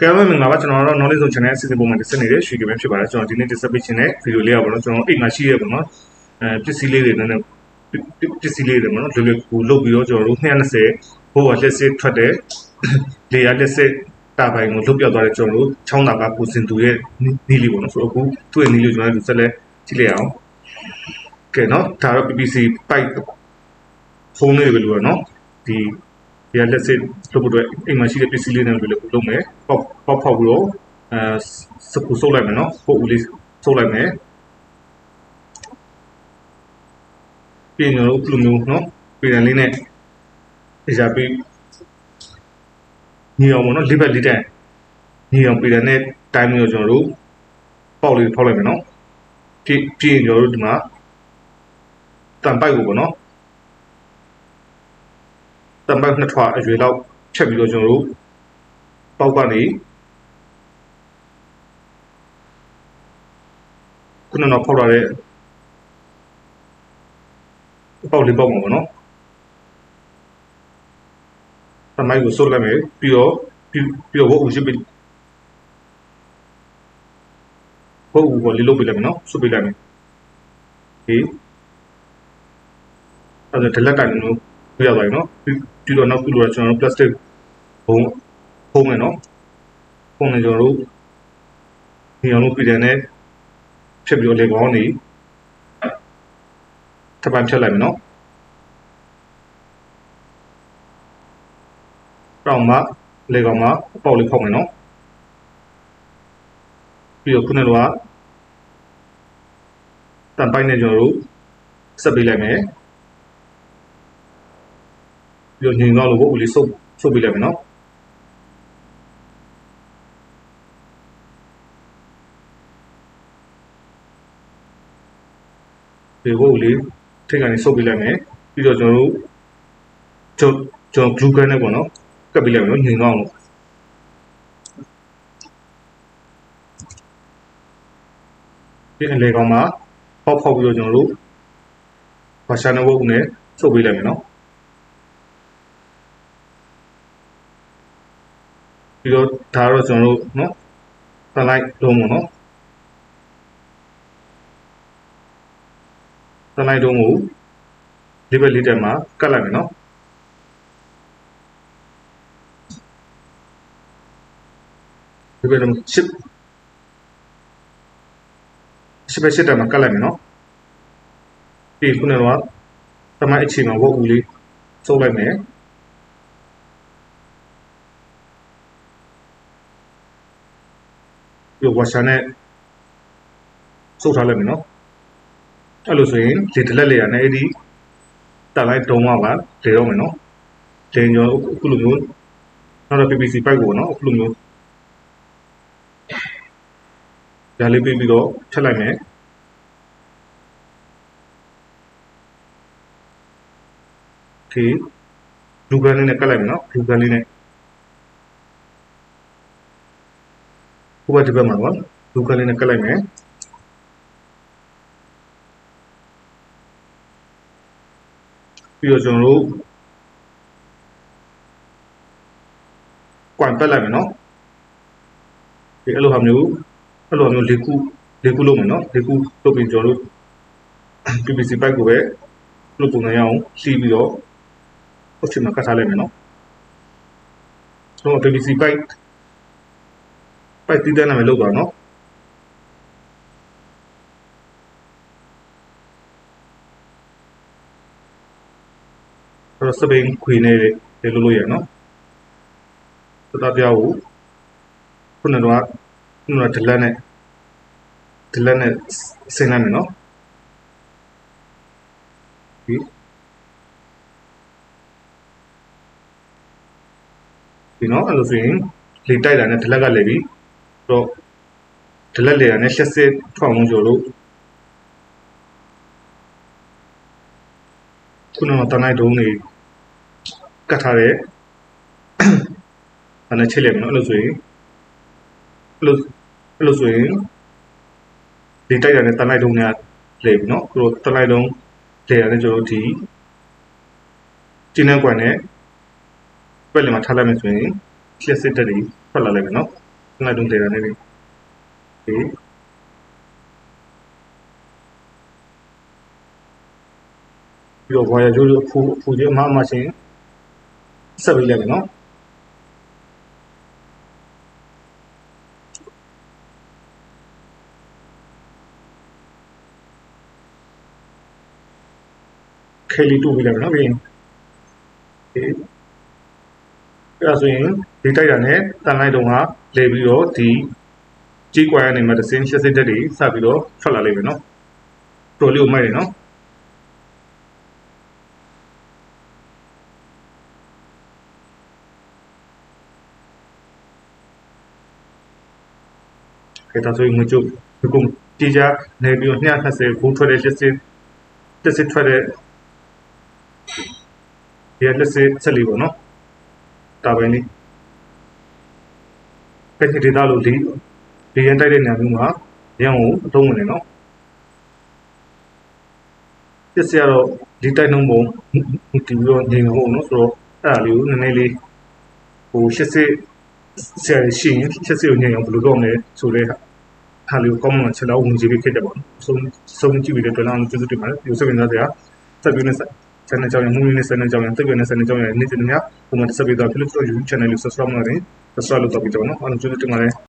ကဲမင်္ဂလာပါကျွန်တော်တို့ knowledge zone channel အစီအစဉ်ပုံမှန်တင်ဆက်နေတဲ့ရွှေကပဲဖြစ်ပါတယ်ကျွန်တော်ဒီနေ့တင်ဆက်ပေးခြင်းတဲ့ဗီဒီယိုလေးอ่ะပေါ့နော်ကျွန်တော်အိမ်မှာရှိရပေါ့နော်အဲပစ္စည်းလေးတွေနဲ့ပစ္စည်းလေးတွေပေါ့နော်လွယ်လွယ်ကူလုပ်ပြီးတော့ကျွန်တော်တို့220ဘိုးကလက်စစ်ထွက်တဲ့လေယာလက်စစ်တာပိုင်းကိုလုတ်ပြသွားတဲ့ကျွန်တော်တို့ချောင်းတာကပူစင်သူရဲ့နီးလေးပေါ့နော်ဆိုတော့အခုသူ့ရဲ့နီးလေးကိုကျွန်တော်တို့ဆက်လက်ကြည့်လိုက်အောင်ကဲနော်ဒါတော့ PPC pipe ဖုန်းလေးတွေပဲလို့နော်ဒီ ဒီကလက်စစ်လုပ်ဖို့အတွက်အိမ်မှာရှိတဲ့ပစ္စည်းလေးတွေလည်းလုပ်မယ်ပေါက်ပေါက်ဖောက်ပြီးတော့အဲစကူဆုပ်လိုက်မယ်နော်ပုတ်ဦးလေးဆုပ်လိုက်မယ်ပြီးရင်တော့ဘယ်လိုမျိုးနော်ပြည်တယ်လေးနဲ့အရာပြီးညီအောင်ပေါ့နော်လေးဘက်လေးတန်းညီအောင်ပြည်တယ်နဲ့တိုင်းမျိုးကျွန်တော်တို့ပေါက်လေးဖောက်လိုက်မယ်နော်ပြည့်ပြည့်ကျွန်တော်တို့ဒီမှာတန်ပိုက်ကိုပေါ့နော် တံပိုက်နှစ်ထွာအရွယ်လောက်ဖြတ်ပြီးတော့ကျွန်တော်တို့ပေါက်ကနေခုနကတော့ဖောက်လာတဲ့ပေါက်လေးပေါက်မှာပေါ့နော်တံမိုက်ကိုဆုပ်လိုက်မယ်ပြီးတော့ပြီးပြီးတော့ဝုတ်ဦးရှိပြီးဝုတ်ဦးကိုလေးလုပ်ပေးလိုက်မယ်နော်ဆုပ်ပေးလိုက်မယ်ဒီအဲ့ဒါဒလက်ကန်လို့ ပြရပါတယ်နော်ပြီးတော့နောက်ခုလိုကျွန်တော်တို့ plastic ဘုံဖုံးမယ်နော်ဖုံးနေကျွန်တော်တို့ဒီအောင်လို့ပြည်တယ်နဲ့ဖြစ်ပြီးတော့လေကောင်းနေထပ်ပန်ဖြတ်လိုက်မယ်နော်တောင်မှလေကောင်းမှအပေါက်လေးဖောက်မယ်နော်ပြီးတော့ခုနကတန်ပိုက်နဲ့ကျွန်တော်တို့ဆက်ပေးလိုက်မယ် ပြီးတော့ညင်သွားလို့ဘို့ဦးလေးစုပ်စုပ်ပေးလိုက်မယ်နော်ဒီဘို့ဦးလေးထိတ်ကနေစုပ်ပေးလိုက်မယ်ပြီးတော့ကျွန်တော်တို့ကျွန်ကျွန် glue gun နဲ့ပေါ့နော်ကပ်ပေးလိုက်မယ်နော်ညင်သွားအောင်ဒီအလေကောင်မှာဖောက်ဖောက်ပြီးတော့ကျွန်တော်တို့ဘာရှာနေဘုတ်နဲ့စုပ်ပေးလိုက်မယ်နော် ပြီးတော့ဒါတော့ကျွန်တော်တို့နော် slide တော့မို့နော် slide တော့မို့ဒီဘက်လေးတက်မှာကတ်လိုက်မယ်နော်ဒီဘက်တော့ရှစ်ရှစ်ဘက်ရှစ်တက်မှာကတ်လိုက်မယ်နော်ပြီးခုနကတော့တမိုင်းအခြေမှာဝက်ဦးလေးစုပ်လိုက်မယ် ပြီးတော့ washer နဲ့စုပ်ထားလိုက်မယ်နော်အဲ့လိုဆိုရင်လေတလက်လေရနဲ့အဲ့ဒီတက်လိုက်တုံးတော့ကလေတော့မယ်နော်လေကျွန်တော်အခုလိုမျိုးနောက်တော့ PVC pipe ကိုနော်အခုလိုမျိုးဒါလေးပြီးပြီးတော့ထည့်လိုက်မယ်ဒီလူကန်လေးနဲ့ကတ်လိုက်မယ်နော်လူကန်လေးနဲ့ ဟိုဘက်ဒီဘက်မှာပေါ့လူကန်လေးနဲ့ကတ်လိုက်မယ်ပြီးတော့ကျွန်တော်တို့ကွန်ပက်လိုက်မယ်နော်ဒီအဲ့လိုဟာမျိုးအဲ့လိုမျိုးလေးခုလေးခုလုပ်မယ်နော်လေးခုလုပ်ပြီးကျွန်တော်တို့ PPC pipe ကိုပဲလုပ်ပုံစံရအောင်လှီးပြီးတော့အချိန်မှာကတ်ထားလိုက်မယ်နော်ကျွန်တော် PPC pipe ပိုက်တီးတဲ့နာမည်လောက်ပါနော်အဲ့တော့စပိန်ခွေနဲ့လေလို့လို့ရနော်သတပြားကိုခုနကတော့ခုနကဒလက်နဲ့ဒလက်နဲ့ဆင်းလိုက်မယ်နော်ဒီဒီနော်အဲ့လိုဆိုရင်လေတိုက်တာနဲ့ဒလက်ကလည်းပြီး တော့ဒလက်လေတာနဲ့ဆက်စစ်ထောင်လုံးကျော်လို့ခုနကတနိုင်တုံးနေကတ်ထားတဲ့အဲ့နဲ့ချိတ်လိုက်မယ်နော်အဲ့လိုဆိုရင်အဲ့လိုအဲ့လိုဆိုရင်လေတိုက်တာနဲ့တနိုင်တုံးနဲ့လေပြီနော်သူတို့တနိုင်တုံးလေတာနဲ့ကျွန်တော်တို့ဒီကျင်းနှံကွန်နဲ့ပက်လင်မှာထားလိုက်မယ်ဆိုရင်လျှက်စစ်တက်တွေထွက်လာလိမ့်မယ်နော် ငါတုံးတယ်နေပြီဒီပြီးတော့ဘာရကျိုးဖူဖူကြီးအမအမချင်းဆက်ပြီးလိုက်မယ်နော်ခဲလီတူပြီးလိုက်မယ်နော်ပြီးရင်ဒီ အဲ့ဒါဆိုရင်ဒီတိုက်တာနဲ့တန်လိုက်တုံးကလေပြီးတော့ဒီကြီးကွာရနေမှာတစ်စင်းရှစ်စစ်တက်တွေစပြီးတော့ထွက်လာလိမ့်မယ်နော်တော်လေးကိုမိုက်တယ်နော်ခေတ္တဆိုရင်ငကြုတ်ဒီကုန်းကြည်ကြနေပြီးတော့220ဘူးထွက်တဲ့ရှစ်စစ်တက်စစ်ထွက်တဲ့ဒီလက်စစ်ဆက်လေးပေါ့နော် ဒါပဲလေကဲဒေတာလို့ဒီဒီရန်တိုက်တဲ့နေရာမျိုးမှာရန်ကိုအသုံးဝင်နေနော်ပြစ်စရာတော့ဒီတိုက်နှုံးပုံဒီပြီးတော့နေမှာပေါ့နော်ဆိုတော့အဲ့ဒါလေးကိုနည်းနည်းလေးဟိုရှစ်စစ်ဆရာရှိရင်ရှစ်စစ်ကိုညင်အောင်ဘယ်လိုလုပ်မလဲဆိုတဲ့ဟာလေးကိုကောင်းမှချက်တော့ဝင်ကြည့်ပြီးဖြစ်တယ်ပေါ့နော်ဆုံးဆုံးကြည့်ပြီးတဲ့အတွက်လည်းကျေးဇူးတင်ပါတယ်ဒီဆက်ပြီးသားစရာဆက်ပြီးနေ ဆက် channel ကြောင့်မူရင်းနဲ့ channel ကြောင့်တက်ပြနဲ့ channel ကြောင့်နေ့စဉ်နေ့ပုံမှန်တက်ဆက်ပြီးတော့ YouTube channel လေး subscribe လုပ်နေ subscribe လုပ်တော့ပြီးတော့နော်အားလုံးကျေးဇူးတင်ပါတယ်